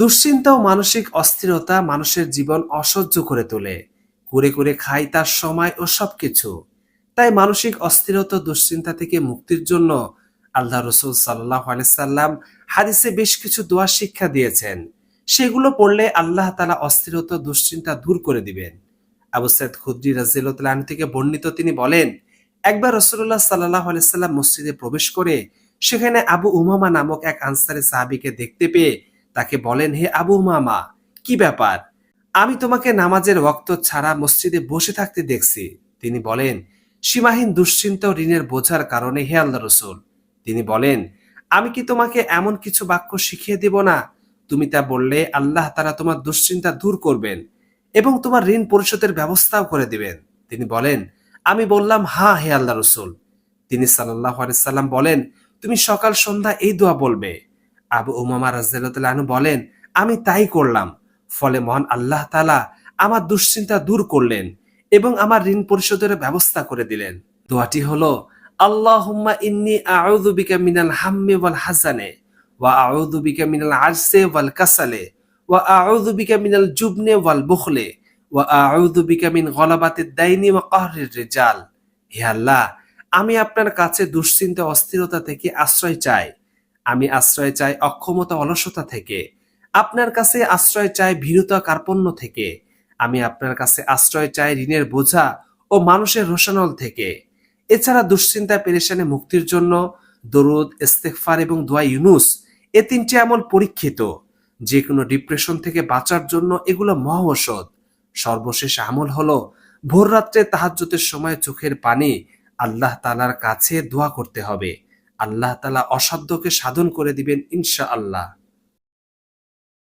দুশ্চিন্তা ও মানসিক অস্থিরতা মানুষের জীবন অসহ্য করে তোলে। করে করে খায় তার সময় ও সবকিছু। তাই মানসিক অস্থিরতা দুশ্চিন্তা থেকে মুক্তির জন্য আল্লাহ রসুল সাল্লাহ সাল্লাম হাদিসে বেশ কিছু দোয়া শিক্ষা দিয়েছেন। সেগুলো পড়লে আল্লাহ তালা অস্থিরতা দুশ্চিন্তা দূর করে দিবেন। আবু সৈয়দ খুদ্রি রাজিউল্লাহ থেকে বর্ণিত তিনি বলেন, একবার রসুল্লাহ সাল্লাহ আলাইসাল্লাম মসজিদে প্রবেশ করে সেখানে আবু উমামা নামক এক আনসারি সাহাবিকে দেখতে পেয়ে তাকে বলেন, হে আবু মামা কি ব্যাপার? আমি তোমাকে নামাজের ওক্ত ছাড়া মসজিদে বসে থাকতে দেখছি। তিনি বলেন, সীমাহীন দুশ্চিন্তা ঋণের বোঝার কারণে, হে আল্লাহ রসুল। তিনি বলেন, আমি কি তোমাকে এমন কিছু বাক্য শিখিয়ে দেব না? তুমি তা বললে আল্লাহ তারা তোমার দুশ্চিন্তা দূর করবেন এবং তোমার ঋণ পরিশোধের ব্যবস্থাও করে দিবেন। তিনি বলেন, আমি বললাম, হা, হে আল্লাহ রসুল। তিনি সাল্লাহ সাল্লাম বলেন, তুমি সকাল সন্ধ্যা এই দোয়া বলবে। আবু উমামা রাজু বলেন, আমি তাই করলাম। ফলে মহান আল্লাহ তালা আমার দুশ্চিন্তা দূর করলেন এবং আমার ঋণ পরিশোধের ব্যবস্থা করে দিলেন। দোয়াটি হলো, আল্লাহুম্মা ইন্নি আউযু বিকা মিনাল হাম্মি ওয়াল হাসানে ওয়া আউযু বিকা মিনাল আজসে ওয়াল কাসালে ওয়া আউযু বিকা মিনাল জুবনে ওয়াল বুখলে ওয়া আউযু বিকা মিন গলাবাতিদ দাইনি ওয়া কাহরির রিজাল। হে আল্লাহ, আমি আপনার কাছে দুশ্চিন্তা অস্থিরতা থেকে আশ্রয় চাই। আমি আশ্রয় চাই অক্ষমতা অলসতা থেকে। আপনার কাছে আশ্রয় চাই ভীরুতা কার্পণ্য থেকে। আমি আপনার কাছে আশ্রয় চাই ঋণের বোঝা ও মানুষের রোশানল থেকে। এছাড়া দুশ্চিন্তা, পেরেশানে, মুক্তির জন্য দরুদ ইস্তেকফার এবং দোয়া ইউনুস এ তিনটি আমল পরীক্ষিত। যে কোনো ডিপ্রেশন থেকে বাঁচার জন্য এগুলো মহা ঔষধ সর্বশেষ আমল হলো ভোর রাত্রে তাহাজ্জুদের সময় চোখের পানি আল্লাহ তালার কাছে দোয়া করতে হবে। আল্লাহ তালা অসাধ্যকে সাধন করে দিবেন ইনশা আল্লাহ